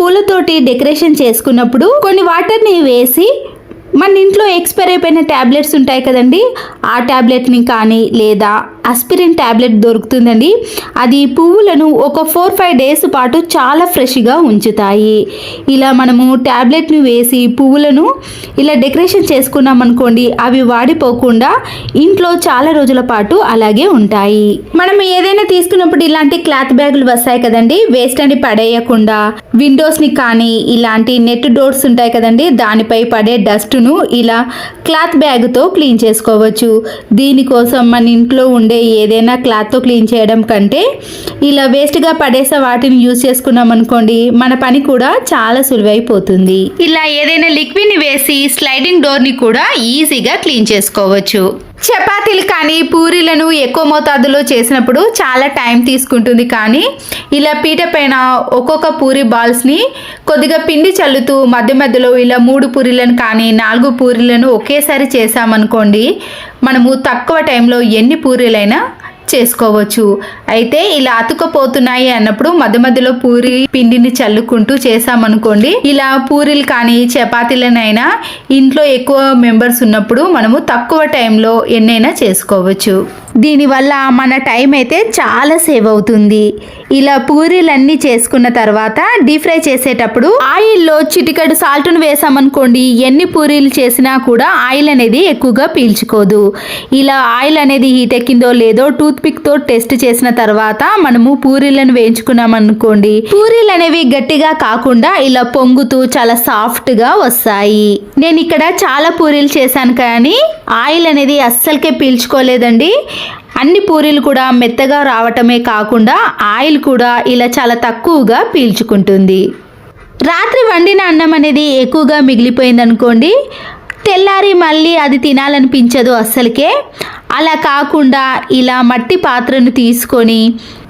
పూలతోటి decoration చేసుకున్నప్పుడు కొన్ని వాటర్ని వేసి మన ఇంట్లో ఎక్స్పైర్ అయిపోయిన ట్యాబ్లెట్స్ ఉంటాయి కదండి. ఆ ట్యాబ్లెట్ని కానీ లేదా అస్పిరిన్ ట్యాబ్లెట్ దొరుకుతుందండి. అది పువ్వులను ఒక ఫోర్ ఫైవ్ డేస్ పాటు చాలా ఫ్రెష్గా ఉంచుతాయి. ఇలా మనము ట్యాబ్లెట్ని వేసి పువ్వులను ఇలా డెకరేషన్ చేసుకున్నాం అనుకోండి అవి వాడిపోకుండా ఇంట్లో చాలా రోజుల పాటు అలాగే ఉంటాయి. మనం ఏదైనా తీసుకున్నప్పుడు ఇలాంటి క్లాత్ బ్యాగులు వస్తాయి కదండి వేస్ట్ అని పడేయకుండా. విండోస్ని కానీ ఇలాంటి నెట్ డోర్స్ ఉంటాయి కదండి దానిపై పడే డస్ట్ను ఇలా క్లాత్ బ్యాగ్తో క్లీన్ చేసుకోవచ్చు. దీనికోసం మన ఇంట్లో ఉండే ఏదైనా క్లాత్తో క్లీన్ చేయడం కంటే ఇలా వేస్ట్గా పడేసే వాటిని యూజ్ చేసుకున్నాం అనుకోండి మన పని కూడా చాలా సులువైపోతుంది. ఇలా ఏదైనా లిక్విడ్ని వేసి స్లైడింగ్ డోర్ని కూడా ఈజీగా క్లీన్ చేసుకోవచ్చు. చపాతీలు కానీ పూరీలను ఎక్కువ మోతాదులో చేసినప్పుడు చాలా టైం తీసుకుంటుంది. కానీ ఇలా పీట పైన ఒక్కొక్క పూరి బాల్స్ని కొద్దిగా పిండి చల్లుతూ మధ్య మధ్యలో ఇలా మూడు పూరీలను కానీ నాలుగు పూరీలను ఒకేసారి చేసామనుకోండి మనము తక్కువ టైంలో ఎన్ని పూరీలైనా చేసుకోవచ్చు. అయితే ఇలా అతుకపోతున్నాయి అన్నప్పుడు మధ్య మధ్యలో పూరి పిండిని చల్లుకుంటూ చేసామనుకోండి ఇలా పూరీలు కానీ చపాతీలనైనా ఇంట్లో ఎక్కువ మెంబర్స్ ఉన్నప్పుడు మనము తక్కువ టైంలో ఎన్నైనా చేసుకోవచ్చు. దీనివల్ల మన టైం అయితే చాలా సేవ్ అవుతుంది. ఇలా పూరీలన్నీ చేసుకున్న తర్వాత డీప్ ఫ్రై చేసేటప్పుడు ఆయిల్లో చిటికడు సాల్ట్ను వేసామనుకోండి ఎన్ని పూరీలు చేసినా కూడా ఆయిల్ అనేది ఎక్కువగా పీల్చుకోదు. ఇలా ఆయిల్ అనేది హీట్ ఎక్కిందో లేదో టూత్ పిక్తో టెస్ట్ చేసిన తర్వాత మనము పూరీలను వేయించుకున్నామనుకోండి పూరీలు అనేవి గట్టిగా కాకుండా ఇలా పొంగుతూ చాలా సాఫ్ట్గా వస్తాయి. నేను ఇక్కడ చాలా పూరీలు చేశాను కానీ ఆయిల్ అనేది అస్సలకే పీల్చుకోలేదండి. అన్ని పూరీలు కూడా మెత్తగా రావటమే కాకుండా ఆయిల్ కూడా ఇలా చాలా తక్కువగా పీల్చుకుంటుంది. రాత్రి వండిన అన్నం అనేది ఎక్కువగా మిగిలిపోయిందనుకోండి తెల్లారి మళ్ళీ అది తినాలనిపించదు అస్సలకే. అలా కాకుండా ఇలా మట్టి పాత్రను తీసుకొని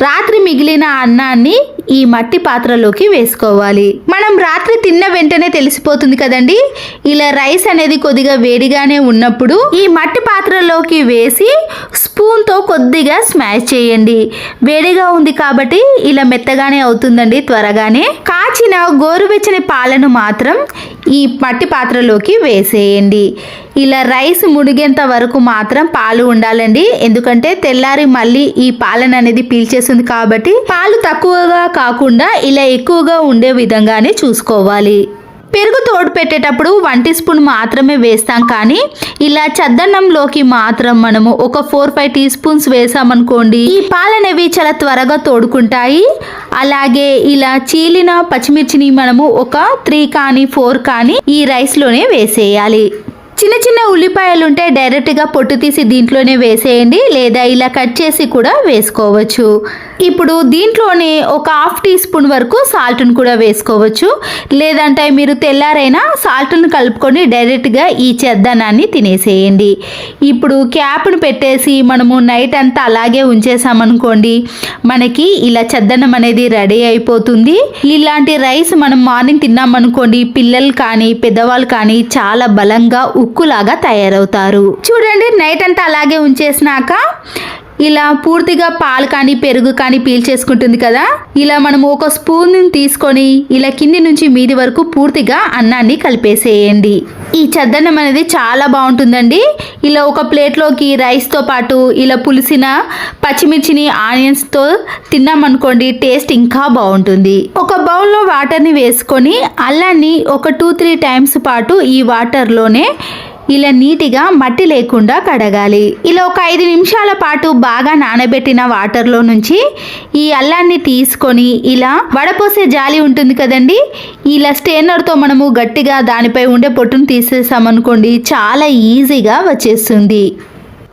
రాత్రి మిగిలిన అన్నాన్ని ఈ మట్టి పాత్రలోకి వేసుకోవాలి. మనం రాత్రి తిన్న వెంటనే తెలిసిపోతుంది కదండి? ఇలా రైస్ అనేది కొద్దిగా వేడిగానే ఉన్నప్పుడు ఈ మట్టి పాత్రలోకి వేసి స్పూన్తో కొద్దిగా స్మాష్ చేయండి. వేడిగా ఉంది కాబట్టి ఇలా మెత్తగానే అవుతుందండి త్వరగానే. కాచిన గోరువెచ్చని పాలను మాత్రం ఈ మట్టి పాత్రలోకి వేసేయండి. ఇలా రైస్ మునిగేంత వరకు మాత్రం పాలు ఉండాలండి. ఎందుకంటే తెల్లారి మళ్ళీ ఈ పాలన అనేది పీల్చేస్తుంది కాబట్టి పాలు తక్కువగా కాకుండా ఇలా ఎక్కువగా ఉండే విధంగానే చూసుకోవాలి. పెరుగు తోడు పెట్టేటప్పుడు వన్ టీ స్పూన్ మాత్రమే వేస్తాం కానీ ఇలా చద్దన్నంలోకి మాత్రం మనము ఒక ఫోర్ ఫైవ్ టీ స్పూన్స్ వేసామనుకోండి ఈ పాలు అనేవి చాలా త్వరగా తోడుకుంటాయి. అలాగే ఇలా చీలిన పచ్చిమిర్చిని మనము ఒక త్రీ కానీ ఫోర్ కానీ ఈ రైస్లోనే వేసేయాలి. చిన్న చిన్న ఉల్లిపాయలు ఉంటే డైరెక్ట్గా పొట్టు తీసి దీంట్లోనే వేసేయండి లేదా ఇలా కట్ చేసి కూడా వేసుకోవచ్చు. ఇప్పుడు దీంట్లోనే ఒక హాఫ్ టీ స్పూన్ వరకు సాల్ట్ను కూడా వేసుకోవచ్చు. లేదంటే మీరు తెల్లారైనా సాల్ట్ను కలుపుకొని డైరెక్ట్గా ఈ చెద్దనాన్ని తినేసేయండి. ఇప్పుడు క్యాప్ను పెట్టేసి మనము నైట్ అంతా అలాగే ఉంచేసామనుకోండి మనకి ఇలా చెద్దనం అనేది రెడీ అయిపోతుంది. ఇలాంటి రైస్ మనం మార్నింగ్ తిన్నామనుకోండి పిల్లలు కానీ పెద్దవాళ్ళు కానీ చాలా బలంగా ఉక్కులాగా తయారవుతారు. చూడండి నైట్ అంతా అలాగే ఉంచేసినాక ఇలా పూర్తిగా పాలు కానీ పెరుగు కానీ పీల్చేసుకుంటుంది కదా? ఇలా మనం ఒక స్పూన్ తీసుకొని ఇలా కింది నుంచి మీది వరకు పూర్తిగా అన్నాన్ని కలిపేసేయండి. ఈ చద్దన్నం అనేది చాలా బాగుంటుందండి. ఇలా ఒక ప్లేట్లోకి రైస్తో పాటు ఇలా పులిసిన పచ్చిమిర్చిని ఆనియన్స్తో తిన్నామనుకోండి టేస్ట్ ఇంకా బాగుంటుంది. ఒక బౌల్లో వాటర్ని వేసుకొని అల్లాన్ని ఒక టూ త్రీ టైమ్స్ పాటు ఈ వాటర్లోనే ఇలా నీటిగా మట్టి లేకుండా కడగాలి. ఇలా ఒక ఐదు నిమిషాల పాటు బాగా నానబెట్టిన వాటర్లో నుంచి ఈ అల్లాన్ని తీసుకొని ఇలా వడపోసే జాలి ఉంటుంది కదండి? ఇలా స్టేనర్తో మనము గట్టిగా దానిపై ఉండే పొట్టును తీసేసామనుకోండి చాలా ఈజీగా వచ్చేస్తుంది.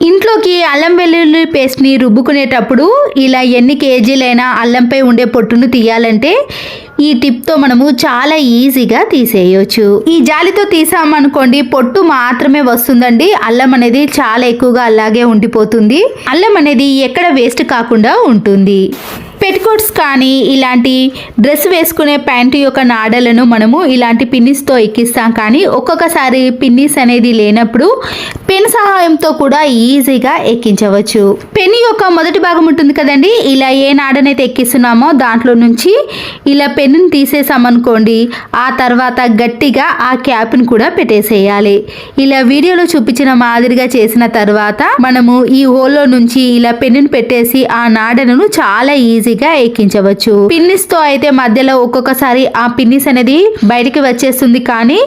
ఇంట్లోకి అల్లం వెల్లుల్లి పేస్ట్ని రుబ్బుకునేటప్పుడు ఇలా ఎన్ని కేజీలైనా అల్లంపై ఉండే పొట్టును తీయాలంటే ఈ టిప్తో మనము చాలా ఈజీగా తీసేయచ్చు. ఈ జాలితో తీసామనుకోండి పొట్టు మాత్రమే వస్తుందండి. అల్లం అనేది చాలా ఎక్కువగా అలాగే ఉండిపోతుంది. అల్లం అనేది ఎక్కడ వేస్ట్ కాకుండా ఉంటుంది. పెట్కోట్స్ కానీ ఇలాంటి డ్రెస్ వేసుకునే ప్యాంటు యొక్క నాడలను మనము ఇలాంటి పిన్నిస్తో ఎక్కిస్తాం. కానీ ఒక్కొక్కసారి పిన్నిస్ అనేది లేనప్పుడు పెన్ సహాయంతో కూడా ఈజీగా ఎక్కించవచ్చు. పెన్ యొక్క మొదటి భాగం ఉంటుంది కదండి? ఇలా ఏ నాడనైతే ఎక్కిస్తున్నామో దాంట్లో నుంచి ఇలా పెన్ పెన్నుని తీసేసామనుకోండి ఆ తర్వాత గట్టిగా ఆ క్యాప్ని కూడా పెట్టేసేయాలి. ఇలా వీడియోలో చూపించిన మాదిరిగా చేసిన తర్వాత మనము ఈ హోల్లో నుంచి ఇలా పెన్నుని పెట్టేసి ఆ నాడను చాలా ఈజీగా ఎక్కించవచ్చు. పిన్నిస్తో అయితే మధ్యలో ఒక్కొక్కసారి ఆ పిన్నిస్ అనేది బయటికి వచ్చేస్తుంది కానీ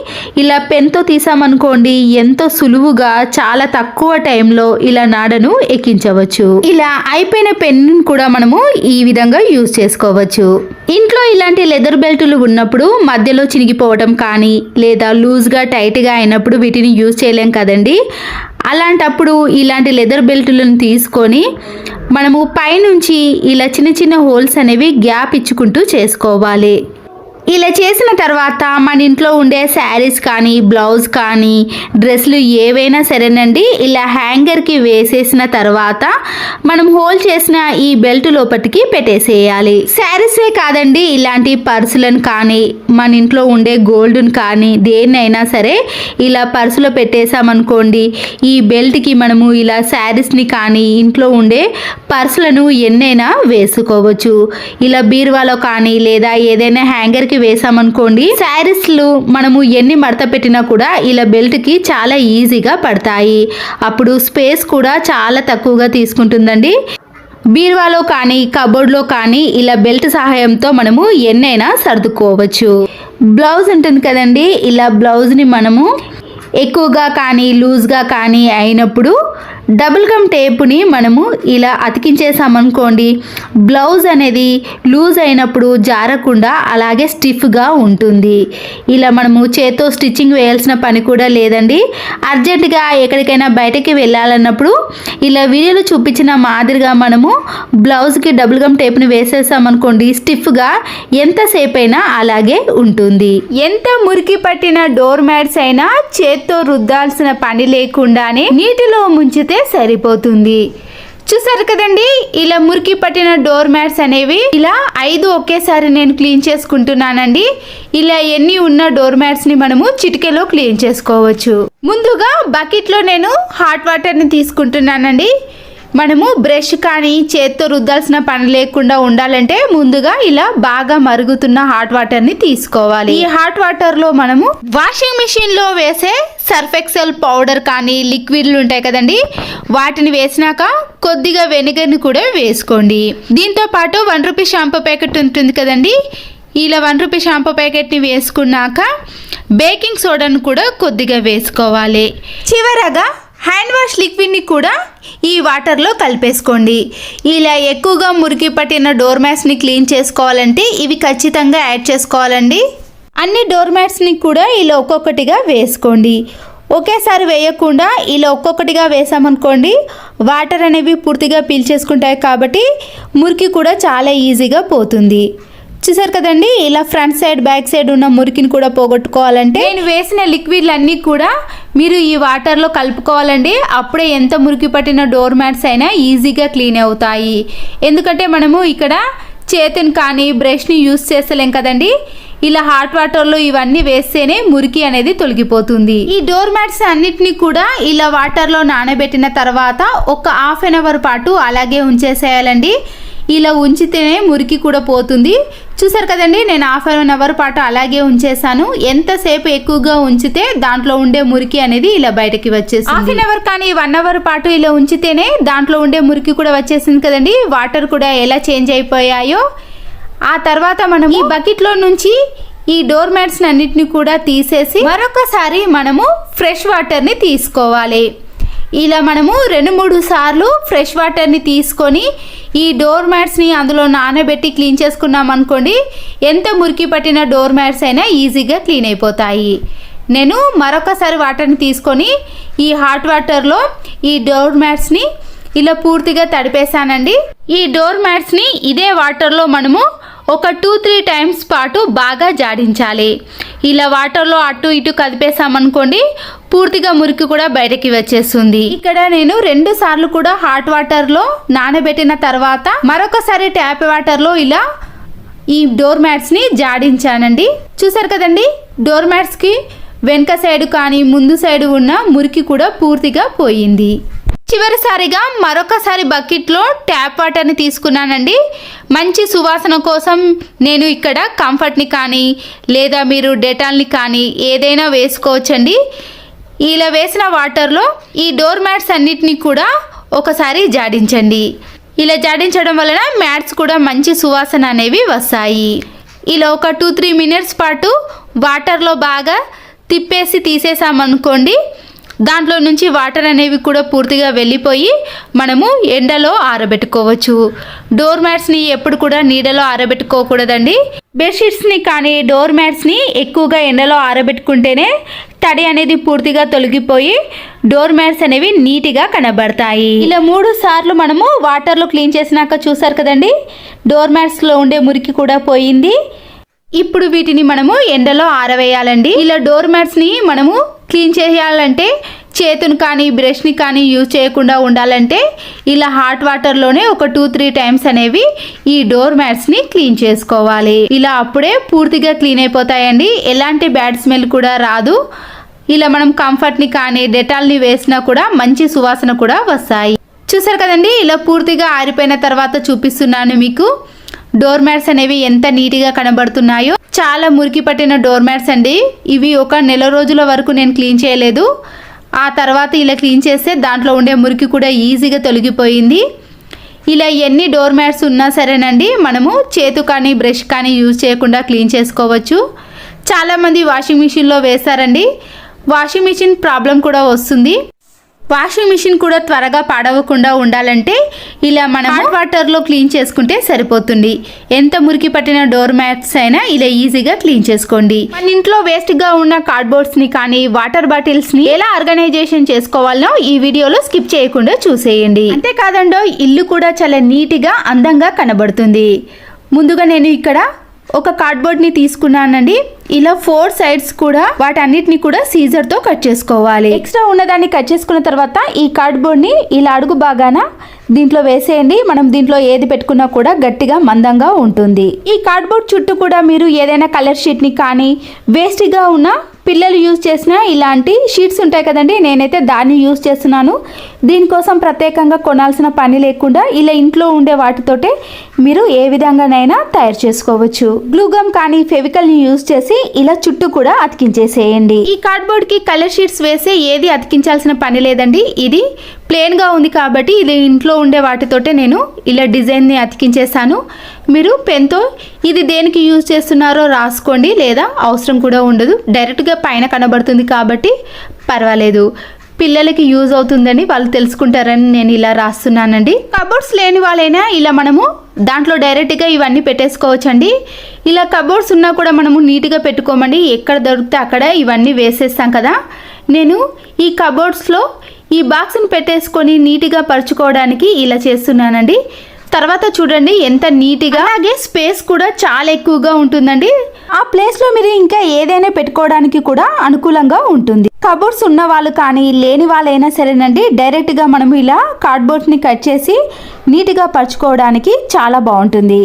ఇలా పెన్తో తీసామనుకోండి ఎంతో సులువుగా చాలా తక్కువ టైంలో ఇలా నాడను ఎక్కించవచ్చు. ఇలా అయిపోయిన పెన్ను కూడా మనము ఈ విధంగా యూజ్ చేసుకోవచ్చు. ఇంట్లో ఇలాంటి లెదర్ బెల్టులు ఉన్నప్పుడు మధ్యలో చినిగిపోవడం కానీ లేదా లూజ్గా టైట్గా అయినప్పుడు వీటిని యూజ్ చేయలేం కదండి. అలాంటప్పుడు ఇలాంటి లెదర్ బెల్టులను తీసుకొని మనము పైనుంచి ఇలా చిన్న చిన్న హోల్స్ అనేవి గ్యాప్ ఇచ్చుకుంటూ చేసుకోవాలి. ఇలా చేసిన తర్వాత మన ఇంట్లో ఉండే శారీస్ కానీ బ్లౌజ్ కానీ డ్రెస్లు ఏవైనా సరేనండి. ఇలా హ్యాంగర్కి వేసేసిన తర్వాత మనం హోల్ చేసిన ఈ బెల్ట్ లోపటికి పెట్టేసేయాలి. శారీసే కాదండి ఇలాంటి పర్సులను కానీ మన ఇంట్లో ఉండే గోల్డ్ని కానీ దేన్నైనా సరే ఇలా పర్సులో పెట్టేసామనుకోండి ఈ బెల్ట్కి మనము ఇలా శారీస్ని కానీ ఇంట్లో ఉండే పర్సులను ఎన్నైనా వేసుకోవచ్చు. ఇలా బీరువాలో కానీ లేదా ఏదైనా హ్యాంగర్కి వేసామనుకోండి శారీస్లు మనము ఎన్ని మడత పెట్టినా కూడా ఇలా బెల్ట్కి చాలా ఈజీగా పడతాయి. అప్పుడు స్పేస్ కూడా చాలా తక్కువగా తీసుకుంటుందండి. బీరువాలో కానీ కబోర్డ్లో కానీ ఇలా బెల్ట్ సహాయంతో మనము ఎన్నైనా సర్దుకోవచ్చు. బ్లౌజ్ ఉంటుంది కదండి ఇలా బ్లౌజ్ని మనము ఎక్కువగా కానీ లూజ్గా కానీ అయినప్పుడు డబుల్ గమ్ టేపుని మనము ఇలా అతికించేసామనుకోండి బ్లౌజ్ అనేది లూజ్ అయినప్పుడు జారకుండా అలాగే స్టిఫ్గా ఉంటుంది. ఇలా మనము చేత్తో స్టిచ్చింగ్ వేయాల్సిన పని కూడా లేదండి. అర్జెంటుగా ఎక్కడికైనా బయటకి వెళ్ళాలన్నప్పుడు ఇలా వీడియోలో చూపించిన మాదిరిగా మనము బ్లౌజ్కి డబుల్ గమ్ టేప్ని వేసేసామనుకోండి స్టిఫ్గా ఎంతసేపు అయినా అలాగే ఉంటుంది. ఎంత మురికి పట్టిన డోర్ మ్యాట్స్ అయినా చేత్తో రుద్దాల్సిన పని లేకుండానే నీటిలో ముంచితే సరిపోతుంది. చూసారు కదండి? ఇలా మురికి పట్టిన డోర్ మ్యాట్స్ అనేవి ఇలా ఐదు ఒకేసారి నేను క్లీన్ చేసుకుంటున్నానండి. ఇలా ఎన్ని ఉన్న డోర్ మ్యాట్స్ని మనము చిటికెలో క్లీన్ చేసుకోవచ్చు. ముందుగా బకెట్లో నేను హాట్ వాటర్ని తీసుకుంటున్నానండి. మనము బ్రష్ కానీ చేత్తో రుద్దాల్సిన పని లేకుండా ఉండాలంటే ముందుగా ఇలా బాగా మరుగుతున్న హాట్ వాటర్ని తీసుకోవాలి. ఈ హాట్ వాటర్లో మనము వాషింగ్ మిషన్లో వేసే సర్ఫ్ ఎక్సెల్ పౌడర్ కానీ లిక్విడ్లు ఉంటాయి కదండి వాటిని వేసినాక కొద్దిగా వెనిగర్ని కూడా వేసుకోండి. దీంతో పాటు వన్ రూపీ షాంపూ ప్యాకెట్ ఉంటుంది కదండి ఇలా వన్ రూపీ షాంపూ ప్యాకెట్ని వేసుకున్నాక బేకింగ్ సోడాను కూడా కొద్దిగా వేసుకోవాలి. చివరగా హ్యాండ్ వాష్ లిక్విడ్ని కూడా ఈ వాటర్లో కలిపేసుకోండి. ఇలా ఎక్కువగా మురికి పట్టిన డోర్ మ్యాట్స్ని క్లీన్ చేసుకోవాలంటే ఇవి ఖచ్చితంగా యాడ్ చేసుకోవాలండి. అన్ని డోర్ మ్యాట్స్ని కూడా ఇలా ఒక్కొక్కటిగా వేసుకోండి. ఒకేసారి వేయకుండా ఇలా ఒక్కొక్కటిగా వేసామనుకోండి వాటర్ అనేవి పూర్తిగా పీల్చేసుకుంటాయి కాబట్టి మురికి కూడా చాలా ఈజీగా పోతుంది. చూసారు కదండి. ఇలా ఫ్రంట్ సైడ్ బ్యాక్ సైడ్ ఉన్న మురికిని కూడా పోగొట్టుకోవాలంటే నేను వేసిన లిక్విడ్లు అన్నీ కూడా మీరు ఈ వాటర్లో కలుపుకోవాలండి. అప్పుడే ఎంత మురికి పట్టిన డోర్ మ్యాట్స్ అయినా ఈజీగా క్లీన్ అవుతాయి. ఎందుకంటే మనము ఇక్కడ చేతిని కానీ బ్రష్ని యూస్ చేస్తలేం కదండి. ఇలా హాట్ వాటర్లో ఇవన్నీ వేస్తేనే మురికి అనేది తొలగిపోతుంది. ఈ డోర్ మ్యాట్స్ అన్నిటినీ కూడా ఇలా వాటర్లో నానబెట్టిన తర్వాత ఒక హాఫ్ అన్ అవర్ పాటు అలాగే ఉంచేసేయాలండి. ఇలా ఉంచితేనే మురికి కూడా పోతుంది. చూసారు కదండి నేను హాఫ్ అన్ అవర్ పాటు అలాగే ఉంచేసాను ఎంతసేపు ఎక్కువగా ఉంచితే దాంట్లో ఉండే మురికి అనేది ఇలా బయటకి వచ్చేసింది. హాఫ్ అన్ అవర్ కానీ వన్ అవర్ పాటు ఇలా ఉంచితేనే దాంట్లో ఉండే మురికి కూడా వచ్చేసింది కదండి. వాటర్ కూడా ఎలా చేంజ్ అయిపోయాయో. ఆ తర్వాత మనం ఈ బకెట్లో నుంచి ఈ డోర్ మ్యాట్స్ అన్నిటిని కూడా తీసేసి మరొకసారి మనము ఫ్రెష్ వాటర్ని తీసుకోవాలి. ఇలా మనము రెండు మూడు సార్లు ఫ్రెష్ వాటర్ని తీసుకొని ఈ డోర్ మ్యాట్స్ని అందులో నానబెట్టి క్లీన్ చేసుకున్నాం అనుకోండి ఎంత మురికి పట్టిన డోర్ మ్యాట్స్ అయినా ఈజీగా క్లీన్ అయిపోతాయి. నేను మరొకసారి వాటర్ని తీసుకొని ఈ హాట్ వాటర్లో ఈ డోర్ మ్యాట్స్ని ఇలా పూర్తిగా తడిపేశానండి. ఈ డోర్ మ్యాట్స్ని ఇదే వాటర్లో మనము ఒక టూ త్రీ టైమ్స్ పాటు బాగా జాడించాలి. ఇలా వాటర్లో అటు ఇటు కదిపేసామనుకోండి పూర్తిగా మురికి కూడా బయటకి వచ్చేస్తుంది. ఇక్కడ నేను రెండు సార్లు కూడా హాట్ వాటర్లో నానబెట్టిన తర్వాత మరొకసారి ట్యాప్ వాటర్లో ఇలా ఈ డోర్ మ్యాట్స్ని జాడించానండి. చూసారు కదండి డోర్ మ్యాట్స్కి వెనక సైడ్ కానీ ముందు సైడ్ ఉన్న మురికి కూడా పూర్తిగా పోయింది. చివరిసారిగా మరొకసారి బకెట్లో ట్యాప్ వాటర్ని తీసుకున్నానండి. మంచి సువాసన కోసం నేను ఇక్కడ కంఫర్ట్ని కానీ లేదా మీరు డెటాల్ని కానీ ఏదైనా వేసుకోవచ్చండి. ఇలా వేసిన వాటర్లో ఈ డోర్ మ్యాట్స్ అన్నిటినీ కూడా ఒకసారి జాడించండి. ఇలా జాడించడం వలన మ్యాట్స్ కూడా మంచి సువాసన అనేవి వస్తాయి. ఇలా ఒక టూ త్రీ మినిట్స్ పాటు వాటర్లో బాగా తిప్పేసి తీసేసామనుకోండి దాంట్లో నుంచి వాటర్ అనేవి కూడా పూర్తిగా వెళ్ళిపోయి మనము ఎండలో ఆరబెట్టుకోవచ్చు. డోర్ మ్యాట్స్ని ఎప్పుడు కూడా నీడలో ఆరబెట్టుకోకూడదండి. బెడ్షీట్స్ని కానీ డోర్ మ్యాట్స్ని ఎక్కువగా ఎండలో ఆరబెట్టుకుంటేనే తడి అనేది పూర్తిగా తొలగిపోయి డోర్ మ్యాట్స్ అనేవి నీట్గా కనబడతాయి. ఇలా మూడు సార్లు మనము వాటర్లో క్లీన్ చేసినాక చూసారు కదండి? డోర్ మ్యాట్స్లో ఉండే మురికి కూడా పోయింది. ఇప్పుడు వీటిని మనము ఎండలో ఆరవేయాలండి. ఇలా డోర్ మ్యాట్స్ని మనము క్లీన్ చేయాలంటే చేతును కానీ బ్రష్ని కానీ యూజ్ చేయకుండా ఉండాలంటే ఇలా హాట్ వాటర్లోనే ఒక టూ త్రీ టైమ్స్ అనేవి ఈ డోర్ మ్యాట్స్ని క్లీన్ చేసుకోవాలి. ఇలా అప్పుడే పూర్తిగా క్లీన్ అయిపోతాయండి. ఎలాంటి బ్యాడ్ స్మెల్ కూడా రాదు. ఇలా మనం కంఫర్ట్ని కానీ డెటాల్ని వేసినా కూడా మంచి సువాసన కూడా వస్తాయి. చూసారు కదండి? ఇలా పూర్తిగా ఆరిపోయిన తర్వాత చూపిస్తున్నాను మీకు. డోర్ మ్యాట్స్ అనేవి ఎంత నీట్గా కనబడుతున్నాయో చాలా మురికి పట్టిన డోర్ మ్యాట్స్ అండి. ఇవి ఒక నెల రోజుల వరకు నేను క్లీన్ చేయలేదు. ఆ తర్వాత ఇలా క్లీన్ చేస్తే దాంట్లో ఉండే మురికి కూడా ఈజీగా తొలగిపోయింది. ఇలా ఎన్ని డోర్ మ్యాట్స్ ఉన్నా సరేనండి మనము చేతు కానీ బ్రష్ కానీ యూజ్ చేయకుండా క్లీన్ చేసుకోవచ్చు. చాలామంది వాషింగ్ మిషన్లో వేస్తారండి వాషింగ్ మిషన్ ప్రాబ్లం కూడా వస్తుంది. వాషింగ్ మిషన్ కూడా త్వరగా పాడవకుండా ఉండాలంటే ఇలా మనం హాట్ వాటర్లో క్లీన్ చేసుకుంటే సరిపోతుంది. ఎంత మురికి పట్టిన డోర్ మ్యాట్స్ అయినా ఇలా ఈజీగా క్లీన్ చేసుకోండి. మన ఇంట్లో వేస్ట్గా ఉన్న కార్డ్బోర్డ్స్ని కానీ వాటర్ బాటిల్స్ని ఎలా ఆర్గనైజేషన్ చేసుకోవాలనో ఈ వీడియోలో స్కిప్ చేయకుండా చూసేయండి. అంతేకాదండో ఇల్లు కూడా చాలా నీట్గా అందంగా కనబడుతుంది. ముందుగా నేను ఇక్కడ ఒక కార్డ్బోర్డ్ని తీసుకున్నానండి. ఇలా ఫోర్ సైడ్స్ కూడా వాటన్నిటిని కూడా సీజర్తో కట్ చేసుకోవాలి. ఎక్స్ట్రా ఉన్నదాన్ని కట్ చేసుకున్న తర్వాత ఈ కార్డ్బోర్డ్ని ఇలా అడుగు బాగాన దీంట్లో వేసేయండి. మనం దీంట్లో ఏది పెట్టుకున్నా కూడా గట్టిగా మందంగా ఉంటుంది. ఈ కార్డ్బోర్డ్ చుట్టూ కూడా మీరు ఏదైనా కలర్ షీట్ని కానీ వేస్ట్గా ఉన్న పిల్లలు యూజ్ చేసిన ఇలాంటి షీట్స్ ఉంటాయి కదండి నేనైతే దాన్ని యూజ్ చేస్తున్నాను. దీనికోసం ప్రత్యేకంగా కొనాల్సిన పని లేకుండా ఇలా ఇంట్లో ఉండే వాటితోటే మీరు ఏ విధంగానైనా తయారు చేసుకోవచ్చు. గ్లూగమ్ కానీ ఫెవికల్ని యూజ్ చేసి ఇలా చుట్టూ కూడా అతికించేసేయండి. ఈ కార్డ్బోర్డ్కి కలర్ షీట్స్ వేసే ఏది అతికించాల్సిన పని లేదండి. ఇది ప్లేన్గా గా ఉంది కాబట్టి ఇది ఇంట్లో ఉండే వాటితోటే నేను ఇలా డిజైన్ని అతికించేసాను మీరు పెన్తో ఇది దేనికి యూజ్ చేస్తున్నారో రాసుకోండి లేదా అవసరం కూడా ఉండదు. డైరెక్ట్గా పైన కనబడుతుంది కాబట్టి పర్వాలేదు. పిల్లలకి యూజ్ అవుతుందని వాళ్ళు తెలుసుకుంటారని నేను ఇలా రాస్తున్నానండి. కబోర్డ్స్ లేని వాళ్ళైనా ఇలా మనము దాంట్లో డైరెక్ట్గా ఇవన్నీ పెట్టేసుకోవచ్చండి. ఇలా కబోర్డ్స్ ఉన్నా కూడా మనము నీట్గా పెట్టుకోమండి. ఎక్కడ దొరికితే అక్కడ ఇవన్నీ వేసేస్తాం కదా. నేను ఈ కబోర్డ్స్లో ఈ బాక్స్ని పెట్టేసుకొని నీట్గా పరుచుకోవడానికి ఇలా చేస్తున్నానండి. తర్వాత చూడండి ఎంత నీట్గా అలాగే స్పేస్ కూడా చాలా ఎక్కువగా ఉంటుందండి. ఆ ప్లేస్లో మీరు ఇంకా ఏదైనా పెట్టుకోవడానికి కూడా అనుకూలంగా ఉంటుంది. కబోర్డ్స్ ఉన్న వాళ్ళు కానీ లేని వాళ్ళైనా సరేనండి డైరెక్ట్గా మనం ఇలా కార్డ్బోర్డ్స్ని కట్ చేసి నీట్గా పరుచుకోవడానికి చాలా బాగుంటుంది.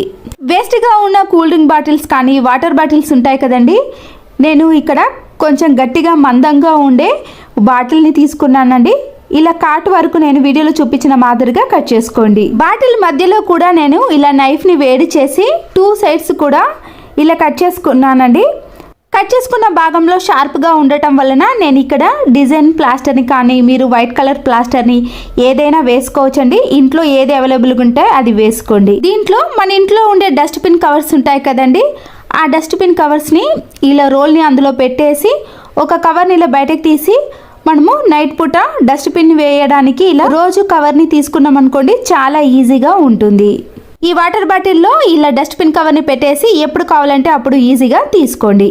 వేస్ట్గా ఉన్న కూల్ డ్రింక్ బాటిల్స్ కానీ వాటర్ బాటిల్స్ ఉంటాయి కదండి. నేను ఇక్కడ కొంచెం గట్టిగా మందంగా ఉండే బాటిల్ని తీసుకున్నానండి. ఇలా కాట్ వరకు నేను వీడియోలో చూపించిన మాదిరిగా కట్ చేసుకోండి. బాటిల్ మధ్యలో కూడా నేను ఇలా నైఫ్ని వేడి చేసి టూ సైడ్స్ కూడా ఇలా కట్ చేసుకున్నానండి. కట్ చేసుకున్న భాగంలో షార్ప్గా ఉండటం వలన నేను ఇక్కడ డిజైన్ ప్లాస్టర్ని కానీ మీరు వైట్ కలర్ ప్లాస్టర్ని ఏదైనా వేసుకోవచ్చండి. ఇంట్లో ఏది అవైలబుల్గా ఉంటే అది వేసుకోండి. దీంట్లో మన ఇంట్లో ఉండే డస్ట్బిన్ కవర్స్ ఉంటాయి కదండి. ఆ డస్ట్బిన్ కవర్స్ని ఇలా రోల్ని అందులో పెట్టేసి ఒక కవర్ని ఇలా బయటకు తీసి మనము నైట్ పూట డస్ట్బిన్ వేయడానికి ఇలా రోజు కవర్ని తీసుకున్నాం అనుకోండి చాలా ఈజీగా ఉంటుంది. ఈ వాటర్ బాటిల్లో ఇలా డస్ట్బిన్ కవర్ని పెట్టేసి ఎప్పుడు కావాలంటే అప్పుడు ఈజీగా తీసుకోండి.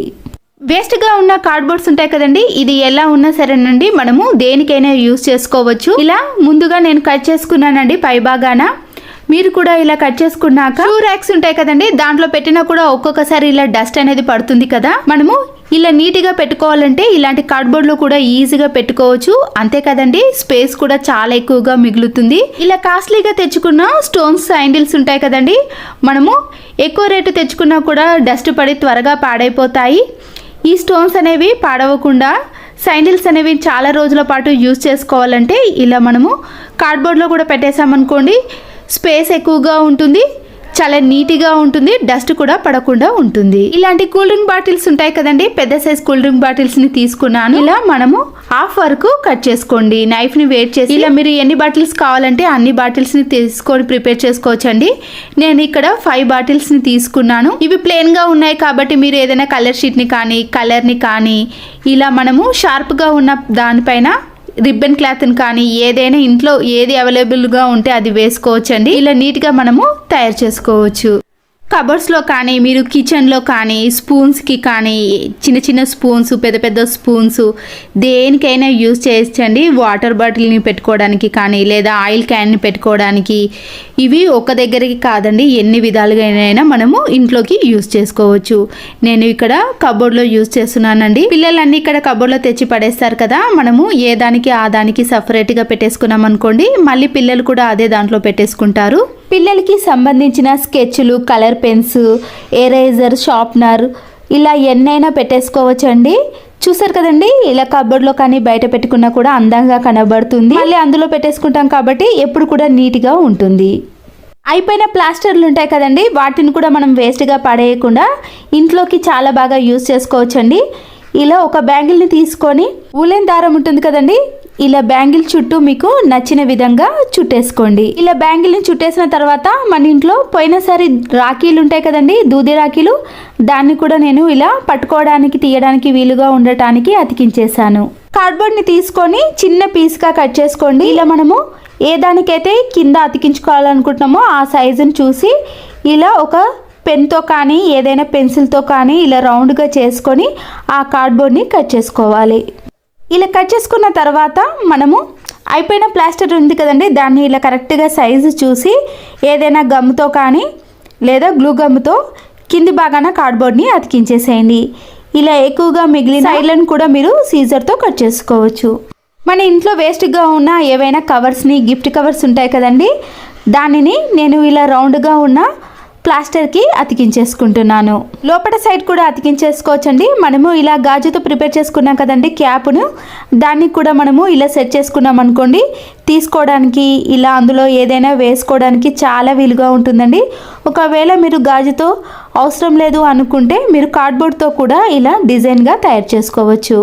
వేస్ట్గా ఉన్న కార్డ్బోర్డ్స్ ఉంటాయి కదండి ఇది ఎలా ఉన్నా సరేనండి మనము దేనికైనా యూజ్ చేసుకోవచ్చు. ఇలా ముందుగా నేను కట్ చేసుకున్నానండి పైభాగాన మీరు కూడా ఇలా కట్ చేసుకున్నాక టూ ర్యాక్స్ ఉంటాయి కదండి దాంట్లో పెట్టినా కూడా ఒక్కొక్కసారి ఇలా డస్ట్ అనేది పడుతుంది కదా. మనము ఇలా నీట్గా పెట్టుకోవాలంటే ఇలాంటి కార్డ్బోర్డ్లో కూడా ఈజీగా పెట్టుకోవచ్చు. అంతే కదండి? స్పేస్ కూడా చాలా ఎక్కువగా మిగులుతుంది. ఇలా కాస్ట్లీగా తెచ్చుకున్న స్టోన్స్ శాండిల్స్ ఉంటాయి కదండి? మనము ఎక్కువ రేటు తెచ్చుకున్నా కూడా డస్ట్ పడి త్వరగా పాడైపోతాయి. ఈ స్టోన్స్ అనేవి పాడవకుండా శాండిల్స్ అనేవి చాలా రోజుల పాటు యూజ్ చేసుకోవాలంటే ఇలా మనము కార్డ్బోర్డ్లో కూడా పెట్టేసామనుకోండి స్పేస్ ఎక్కువగా ఉంటుంది. చాలా నీట్గా ఉంటుంది డస్ట్ కూడా పడకుండా ఉంటుంది. ఇలాంటి కూల్ డ్రింక్ బాటిల్స్ ఉంటాయి కదండి పెద్ద సైజ్ కూల్ డ్రింక్ బాటిల్స్ని తీసుకున్నాను. ఇలా మనము హాఫ్ వరకు కట్ చేసుకోండి. నైఫ్ని వేట్ చేసి ఇలా మీరు ఎన్ని బాటిల్స్ కావాలంటే అన్ని బాటిల్స్ని తీసుకొని ప్రిపేర్ చేసుకోవచ్చండి. నేను ఇక్కడ ఫైవ్ బాటిల్స్ని తీసుకున్నాను. ఇవి ప్లెయిన్గా ఉన్నాయి కాబట్టి మీరు ఏదైనా కలర్ షీట్ని కానీ కలర్ని కానీ ఇలా మనము షార్ప్గా ఉన్న దానిపైన రిబ్బన్ క్లాత్ని కానీ ఏదైనా ఇంట్లో ఏది అవైలబుల్గా ఉంటే అది వేసుకోవచ్చండి. ఇలా నీట్గా మనము తయారు చేసుకోవచ్చు. కబర్డ్స్లో కానీ మీరు కిచెన్లో కానీ స్పూన్స్కి కానీ చిన్న చిన్న స్పూన్స్ పెద్ద పెద్ద స్పూన్స్ దేనికైనా యూజ్ చేయొచ్చండి. వాటర్ బాటిల్ని పెట్టుకోవడానికి కానీ లేదా ఆయిల్ క్యాన్ని పెట్టుకోవడానికి ఇవి ఒక దగ్గరికి కాదండి. ఎన్ని విధాలుగానైనా మనము ఇంట్లోకి యూజ్ చేసుకోవచ్చు. నేను ఇక్కడ కబోర్డ్లో యూజ్ చేస్తున్నానండి. పిల్లలన్నీ ఇక్కడ కబోర్డ్లో తెచ్చి పడేస్తారు కదా మనము ఏ దానికి ఆ దానికి సపరేట్గా పెట్టేసుకున్నాం అనుకోండి మళ్ళీ పిల్లలు కూడా అదే దాంట్లో పెట్టేసుకుంటారు. పిల్లలకి సంబంధించిన స్కెచ్లు కలర్ పెన్స్ ఎరేజర్ షార్ప్నర్ ఇలా ఎన్నైనా పెట్టేసుకోవచ్చండి. చూసారు కదండి? ఇలా కబోర్డ్లో కానీ బయట పెట్టుకున్నా కూడా అందంగా కనబడుతుంది. మళ్ళీ అందులో పెట్టేసుకుంటాం కాబట్టి ఎప్పుడు కూడా నీట్గా ఉంటుంది. అయిపోయిన ప్లాస్టర్లు ఉంటాయి కదండి? వాటిని కూడా మనం వేస్ట్గా పడేయకుండా ఇంట్లోకి చాలా బాగా యూస్ చేసుకోవచ్చండి. ఇలా ఒక బ్యాంగిల్ని తీసుకొని ఊలెన్ దారం ఉంటుంది కదండి? ఇలా బ్యాంగిల్ చుట్టూ మీకు నచ్చిన విధంగా చుట్టేసుకోండి. ఇలా బ్యాంగిల్ని చుట్టేసిన తర్వాత మన ఇంట్లో పోయినసారి రాఖీలు ఉంటాయి కదండి దూది రాఖీలు దాన్ని కూడా నేను ఇలా పట్టుకోవడానికి తీయడానికి వీలుగా ఉండటానికి అతికించేశాను. కార్డ్బోర్డ్ని తీసుకొని చిన్న పీస్గా కట్ చేసుకోండి. ఇలా మనము ఏ దానికైతే కింద అతికించుకోవాలనుకుంటున్నామో ఆ సైజుని చూసి ఇలా ఒక పెన్తో కానీ ఏదైనా పెన్సిల్తో కానీ ఇలా రౌండ్గా చేసుకొని ఆ కార్డ్బోర్డ్ని కట్ చేసుకోవాలి. ఇలా కట్ చేసుకున్న తర్వాత మనము అయిపోయిన ప్లాస్టర్ ఉంది కదండి దాన్ని ఇలా కరెక్ట్గా సైజు చూసి ఏదైనా గమ్తో కానీ లేదా గ్లూ గమ్తో కింది భాగాన కార్డ్బోర్డ్ని అతికించేసేయండి. ఇలా ఎక్కువగా మిగిలిన సైడ్లను కూడా మీరు సీజర్తో కట్ చేసుకోవచ్చు. మన ఇంట్లో వేస్ట్గా ఉన్న ఏవైనా కవర్స్ని గిఫ్ట్ కవర్స్ ఉంటాయి కదండి దానిని నేను ఇలా రౌండ్గా ఉన్న ప్లాస్టర్కి అతికించేసుకుంటున్నాను. లోపల సైడ్ కూడా అతికించేసుకోవచ్చండి. మనము ఇలా గాజుతో ప్రిపేర్ చేసుకున్నాం కదండి క్యాప్ను. దాన్ని కూడా మనము ఇలా సెట్ చేసుకున్నాం అనుకోండి. తీసుకోవడానికి ఇలా అందులో ఏదైనా వేసుకోవడానికి చాలా వీలుగా ఉంటుందండి. ఒకవేళ మీరు గాజుతో అవసరం లేదు అనుకుంటే మీరు కార్డ్బోర్డ్తో కూడా ఇలా డిజైన్గా తయారు చేసుకోవచ్చు.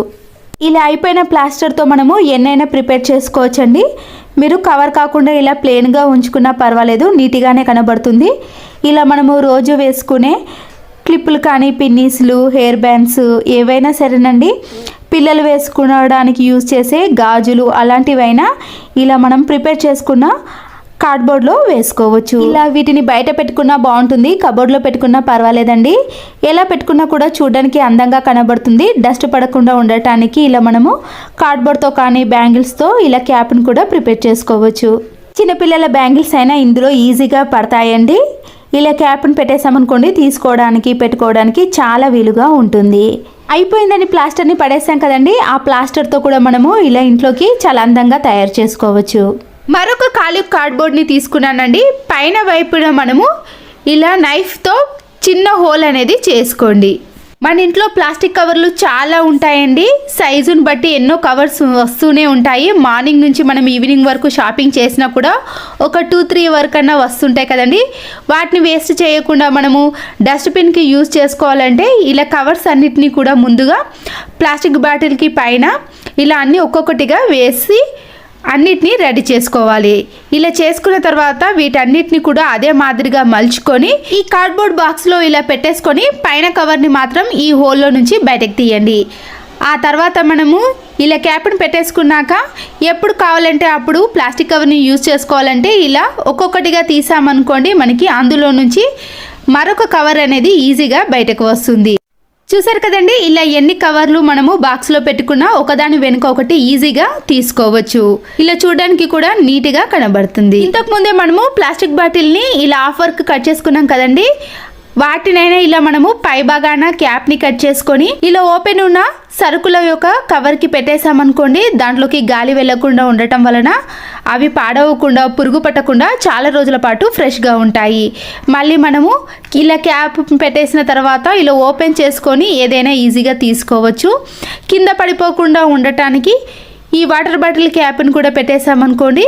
ఇలా అయిపోయిన ప్లాస్టర్తో మనము ఎన్నైనా ప్రిపేర్ చేసుకోవచ్చండి. మీరు కవర్ కాకుండా ఇలా ప్లెయిన్గా ఉంచుకున్నా పర్వాలేదు నీట్గానే కనబడుతుంది. ఇలా మనము రోజు వేసుకునే క్లిప్పులు కానీ పిన్నీస్లు హెయిర్ బ్యాండ్స్ ఏవైనా సరేనండి. పిల్లలు వేసుకోవడానికి యూజ్ చేసే గాజులు అలాంటివైనా ఇలా మనం ప్రిపేర్ చేసుకున్న కార్డ్బోర్డ్లో వేసుకోవచ్చు. ఇలా వీటిని బయట పెట్టుకున్నా బాగుంటుంది కబోర్డ్లో పెట్టుకున్నా పర్వాలేదండి. ఎలా పెట్టుకున్నా కూడా చూడడానికి అందంగా కనబడుతుంది. డస్ట్ పడకుండా ఉండటానికి ఇలా మనము కార్డ్బోర్డ్తో కానీ బ్యాంగిల్స్తో ఇలా క్యాప్ని కూడా ప్రిపేర్ చేసుకోవచ్చు. చిన్నపిల్లల బ్యాంగిల్స్ అయినా ఇందులో ఈజీగా పడతాయండి. ఇలా క్యాప్ని పెట్టేసామనుకోండి తీసుకోవడానికి పెట్టుకోవడానికి చాలా వీలుగా ఉంటుంది. అయిపోయిందని ప్లాస్టర్ని పడేసాం కదండి. ఆ ప్లాస్టర్తో కూడా మనము ఇలా ఇంట్లోకి చాలా అందంగా తయారు చేసుకోవచ్చు. మరొక ఖాళీ కార్డ్బోర్డ్ని తీసుకున్నానండి. పైన వైపున మనము ఇలా నైఫ్తో చిన్న హోల్ అనేది చేసుకోండి. మన ఇంట్లో ప్లాస్టిక్ కవర్లు చాలా ఉంటాయండి. సైజుని బట్టి ఎన్నో కవర్స్ వస్తూనే ఉంటాయి. మార్నింగ్ నుంచి మనం ఈవినింగ్ వరకు షాపింగ్ చేసినా కూడా ఒక టూ త్రీ వరకు అన్నా వస్తుంటాయి కదండి. వాటిని వేస్ట్ చేయకుండా మనము డస్ట్బిన్కి యూజ్ చేసుకోవాలంటే ఇలా కవర్స్ అన్నిటినీ కూడా ముందుగా ప్లాస్టిక్ బాటిల్కి పైన ఇలా అన్నీ ఒక్కొక్కటిగా వేసి అన్నిటినీ రెడీ చేసుకోవాలి. ఇలా చేసుకున్న తర్వాత వీటన్నిటిని కూడా అదే మాదిరిగా మలుచుకొని ఈ కార్డ్బోర్డ్ బాక్స్లో ఇలా పెట్టేసుకొని పైన కవర్ని మాత్రం ఈ హోల్లో నుంచి బయటకు తీయండి. ఆ తర్వాత మనము ఇలా క్యాప్ని పెట్టేసుకున్నాక ఎప్పుడు కావాలంటే అప్పుడు ప్లాస్టిక్ కవర్ని యూజ్ చేసుకోవాలంటే ఇలా ఒక్కొక్కటిగా తీసామనుకోండి మనకి అందులో నుంచి మరొక కవర్ అనేది ఈజీగా బయటకు వస్తుంది. చూసారు కదండి ఇలా ఎన్ని కవర్లు మనము బాక్స్లో పెట్టుకున్నా ఒకదాని వెనుక ఒకటి ఈజీగా తీసుకోవచ్చు. ఇలా చూడడానికి కూడా నీట్గా కనబడుతుంది. ఇంతకు ముందే మనము ప్లాస్టిక్ బాటిల్ని ఇలా ఆఫ్ వర్క్ కట్ చేసుకున్నాం కదండి వాటినైనా ఇలా మనము పై భాగాన క్యాప్ని కట్ చేసుకొని ఇలా ఓపెన్ ఉన్న సరుకుల యొక్క కవర్కి పెట్టేసామనుకోండి దాంట్లోకి గాలి వెళ్ళకుండా ఉండటం వలన అవి పాడవకుండా పురుగు పట్టకుండా చాలా రోజుల పాటు ఫ్రెష్గా ఉంటాయి. మళ్ళీ మనము ఇలా క్యాప్ పెట్టేసిన తర్వాత ఇలా ఓపెన్ చేసుకొని ఏదైనా ఈజీగా తీసుకోవచ్చు. కింద పడిపోకుండా ఉండటానికి ఈ వాటర్ బాటిల్ క్యాప్ని కూడా పెట్టేసామనుకోండి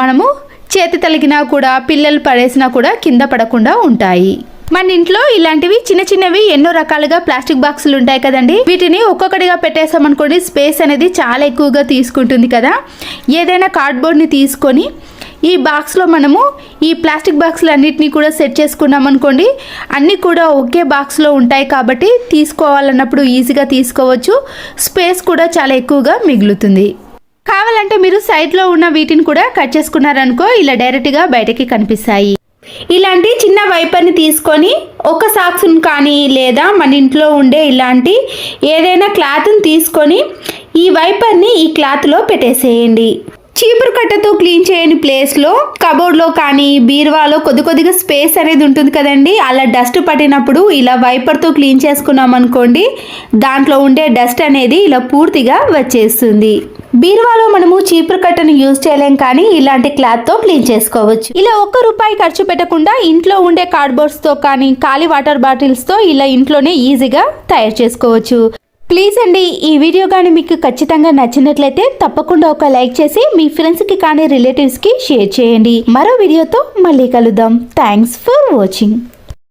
మనము చేతి తలిగినా కూడా పిల్లలు పడేసినా కూడా కింద పడకుండా ఉంటాయి. మన ఇంట్లో ఇలాంటివి చిన్న చిన్నవి ఎన్నో రకాలుగా ప్లాస్టిక్ బాక్సులు ఉంటాయి కదండి. వీటిని ఒక్కొక్కటిగా పెట్టేసామనుకోండి స్పేస్ అనేది చాలా ఎక్కువగా తీసుకుంటుంది కదా. ఏదైనా కార్డ్బోర్డ్ని తీసుకొని ఈ బాక్స్లో మనము ఈ ప్లాస్టిక్ బాక్సులు అన్నిటినీ కూడా సెట్ చేసుకున్నాం అనుకోండి అన్నీ కూడా ఒకే బాక్స్లో ఉంటాయి కాబట్టి తీసుకోవాలన్నప్పుడు ఈజీగా తీసుకోవచ్చు. స్పేస్ కూడా చాలా ఎక్కువగా మిగులుతుంది. కావాలంటే మీరు సైడ్లో ఉన్న వీటిని కూడా కట్ చేసుకున్నారనుకో ఇలా డైరెక్ట్గా బయటకి కనిపిస్తాయి. ఇలాంటి చిన్న వైపర్ని తీసుకొని ఒక సాక్స్ని కానీ లేదా మన ఇంట్లో ఉండే ఇలాంటి ఏదైనా క్లాత్ని తీసుకొని ఈ వైపర్ని ఈ క్లాత్లో పెట్టేసేయండి. చీపురు కట్టతో క్లీన్ చేయని ప్లేస్లో కబోర్డ్లో కానీ బీరువాలో కొద్ది కొద్దిగా స్పేస్ అనేది ఉంటుంది కదండి. అలా డస్ట్ పట్టినప్పుడు ఇలా వైపర్తో క్లీన్ చేసుకున్నాం అనుకోండి దాంట్లో ఉండే డస్ట్ అనేది ఇలా పూర్తిగా వచ్చేస్తుంది. బీరువాలో మనము చీపురు కట్టను యూజ్ చేయలేం కానీ ఇలాంటి క్లాత్తో క్లీన్ చేసుకోవచ్చు. ఇలా ఒక్క రూపాయి ఖర్చు పెట్టకుండా ఇంట్లో ఉండే కార్డ్బోర్డ్స్తో కానీ ఖాళీ వాటర్ బాటిల్స్తో ఇలా ఇంట్లోనే ఈజీగా తయారు చేసుకోవచ్చు. ప్లీజ్ అండి ఈ వీడియో కానీ మీకు ఖచ్చితంగా నచ్చినట్లయితే తప్పకుండా ఒక లైక్ చేసి మీ ఫ్రెండ్స్కి కానీ రిలేటివ్స్కి షేర్ చేయండి. మరో వీడియోతో మళ్ళీ కలుద్దాం. Thanks for watching